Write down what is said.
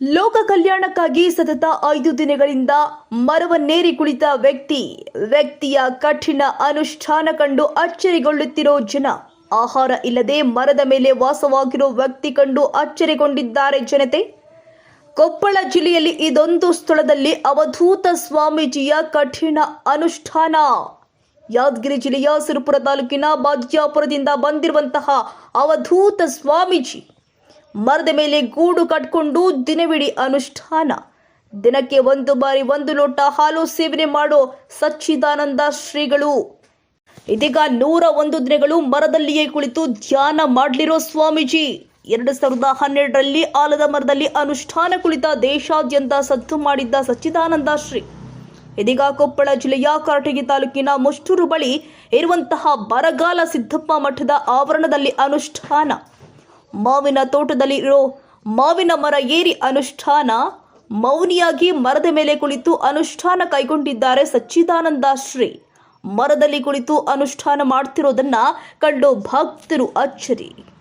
ಲೋಕ ಕಲ್ಯಾಣಕ್ಕಾಗಿ ಸತತ ಐದು ದಿನಗಳಿಂದ ಮರವನ್ನೇರಿ ಕುಳಿತ ವ್ಯಕ್ತಿ, ವ್ಯಕ್ತಿಯ ಕಠಿಣ ಅನುಷ್ಠಾನ ಕಂಡು ಅಚ್ಚರಿಗೊಳ್ಳುತ್ತಿರೋ ಜನ. ಆಹಾರ ಇಲ್ಲದೆ ಮರದ ಮೇಲೆ ವಾಸವಾಗಿರೋ ವ್ಯಕ್ತಿ ಕಂಡು ಅಚ್ಚರಿಗೊಂಡಿದ್ದಾರೆ ಜನತೆ. ಕೊಪ್ಪಳ ಜಿಲ್ಲೆಯಲ್ಲಿ ಇದೊಂದು ಸ್ಥಳದಲ್ಲಿ ಅವಧೂತ ಸ್ವಾಮೀಜಿಯ ಕಠಿಣ ಅನುಷ್ಠಾನ. ಯಾದಗಿರಿ ಜಿಲ್ಲೆಯ ಸಿರುಪುರ ತಾಲೂಕಿನ ಬಾಜ್ಯಾಪುರದಿಂದ ಬಂದಿರುವಂತಹ ಅವಧೂತ ಸ್ವಾಮೀಜಿ ಮರದ ಮೇಲೆ ಗೂಡು ಕಟ್ಕೊಂಡು ದಿನವಿಡೀ ಅನುಷ್ಠಾನ. ದಿನಕ್ಕೆ ಒಂದು ಬಾರಿ ಒಂದು ಲೋಟ ಹಾಲು ಸೇವನೆ ಮಾಡೋ ಸಚ್ಚಿದಾನಂದ ಶ್ರೀಗಳು. ಇದೀಗ ನೂರ ಒಂದು ದಿನಗಳು ಮರದಲ್ಲಿಯೇ ಕುಳಿತು ಧ್ಯಾನ ಮಾಡಲಿರೋ ಸ್ವಾಮೀಜಿ. ಎರಡು ಸಾವಿರದ ಹನ್ನೆರಡರಲ್ಲಿ ಆಲದ ಮರದಲ್ಲಿ ಅನುಷ್ಠಾನ ಕುಳಿತ ದೇಶಾದ್ಯಂತ ಸದ್ದು ಮಾಡಿದ್ದ ಸಚ್ಚಿದಾನಂದ ಶ್ರೀ. ಇದೀಗ ಕೊಪ್ಪಳ ಜಿಲ್ಲೆಯ ಕಾರಟಗಿ ತಾಲೂಕಿನ ಮುಷ್ಟೂರು ಬಳಿ ಇರುವಂತಹ ಬರಗಾಲ ಸಿದ್ದಪ್ಪ ಮಠದ ಆವರಣದಲ್ಲಿ ಅನುಷ್ಠಾನ. ಮಾವಿನ ತೋಟದಲ್ಲಿ ಇರೋ ಮಾವಿನ ಮರ ಏರಿ ಅನುಷ್ಠಾನ ಮೌನಿಯಾಗಿ ಮರದ ಮೇಲೆ ಕುಳಿತು ಅನುಷ್ಠಾನ ಕೈಗೊಂಡಿದ್ದಾರೆ ಸಚ್ಚಿದಾನಂದ ಶ್ರೀ. ಮರದಲ್ಲಿ ಕುಳಿತು ಅನುಷ್ಠಾನ ಮಾಡ್ತಿರೋದನ್ನ ಕಂಡು ಭಕ್ತರು ಅಚ್ಚರಿ.